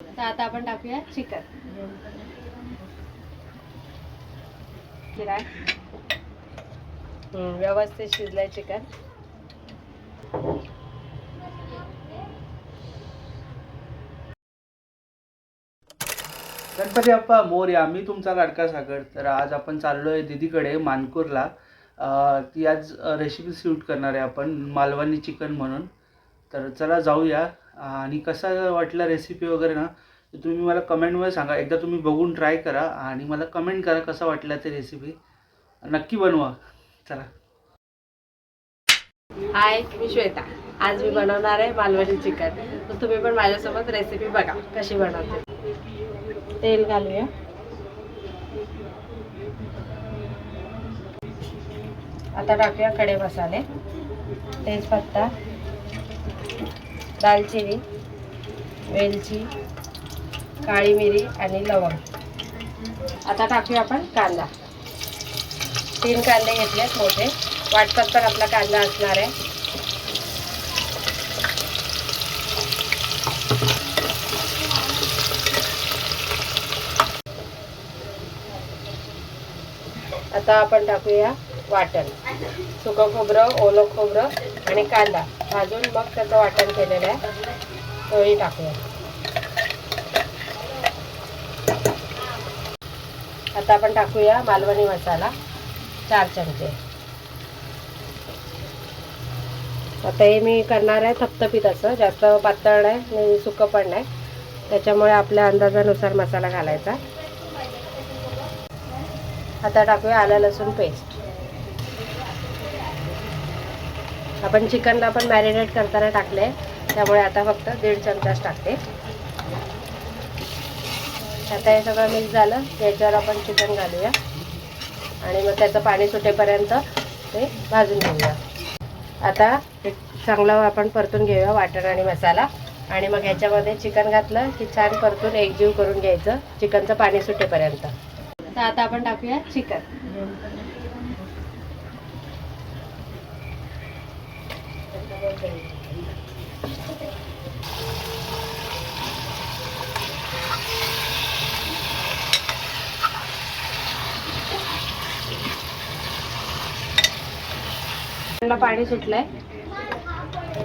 तर आता आपण टाकूया चिकन. व्यवस्थित शिजलाय चिकन. गणपती अप्पा मोर्या मी तुमचा लाडका सागर. तर आज आपण चाललोय दिदीकडे दीदीकडे ती आज रेसिपी शूट करणार आहे आपण मालवणी चिकन म्हणून. तर चला जाऊया. आणि कसा वाटला रेसिपी वगैरे ना तर तुम्ही मला कमेंटमध्ये सांगा. एकदा तुम्ही बघून ट्राय करा आणि मला कमेंट करा कसा वाटला ते रेसिपी नक्की बनवा. चला. हाय मी श्वेता. आज मी बनवणार आहे मालवणी चिकन. तर तुम्ही पण माझ्यासोबत रेसिपी बघा कशी बनवते. तेल घालूया. आता टाकूया खडे मसाले तेजपत्ता. दालचिनी वेलची काळी मिरी आणि लवंग. आता टाकूया आपण कांदा. तीन कांदे घेतलेत मोठे. वाटतात तर आपला कांदा असणार आहे. आता आपण टाकूया वाटण. सुकं खोबरं ओलं खोबरं आणि कांदा. भाजून मग त्याचं वाटण केलेलं आहे. तोही टाकूया. आता आपण टाकूया मालवणी मसाला. चार चमचे. आता हे मी करणार आहे थपथपीत असं. जास्त पातळ नाही आणि सुकं पण नाही. त्याच्यामुळे आपल्या अंदाजानुसार मसाला घालायचा. आता टाकूया आलं लसूण पेस्ट आपण चिकनला पण मॅरिनेट करताना टाकले त्यामुळे आता फक्त दीड चमचाच टाकते. आता हे सगळं मिक्स झालं. याच्यावर आपण चिकन घालूया. आणि मग त्याचं पाणी सुटेपर्यंत ते भाजून घेऊया. आता एक चांगलं आपण परतून घेऊया वाटण आणि मसाला. आणि मग ह्याच्यामध्ये चिकन घातलं की छान परतून एकजीव करून घ्यायचं. चिकनचं पाणी सुटेपर्यंत. तर आता आपण टाकूया चिकन पाणी सुटलंय.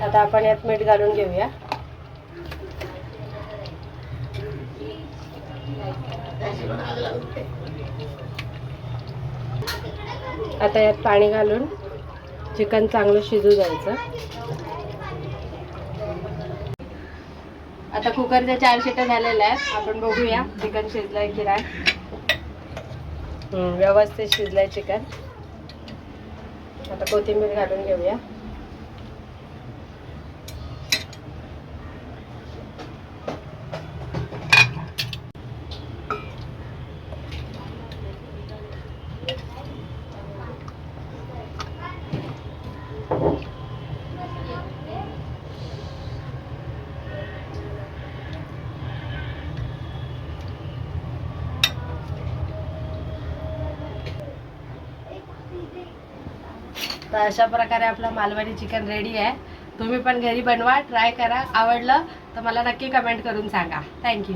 आता आपण यात मीठ घालून घेऊया. आता यात पाणी घालून चिकन चांगलं शिजू द्यायचं. आता कुकरच्या चार शिट्या झालेल्या आहेत. आपण बघूया चिकन शिजलंय की नाही. व्यवस्थित शिजलंय चिकन. आता कोथिंबीर घालून घेऊया. तर अशा प्रकारे आपलं मालवणी चिकन रेडी आहे. तुम्ही पण घरी बनवा ट्राय करा. आवडलं तर मला नक्की कमेंट करून सांगा. थँक्यू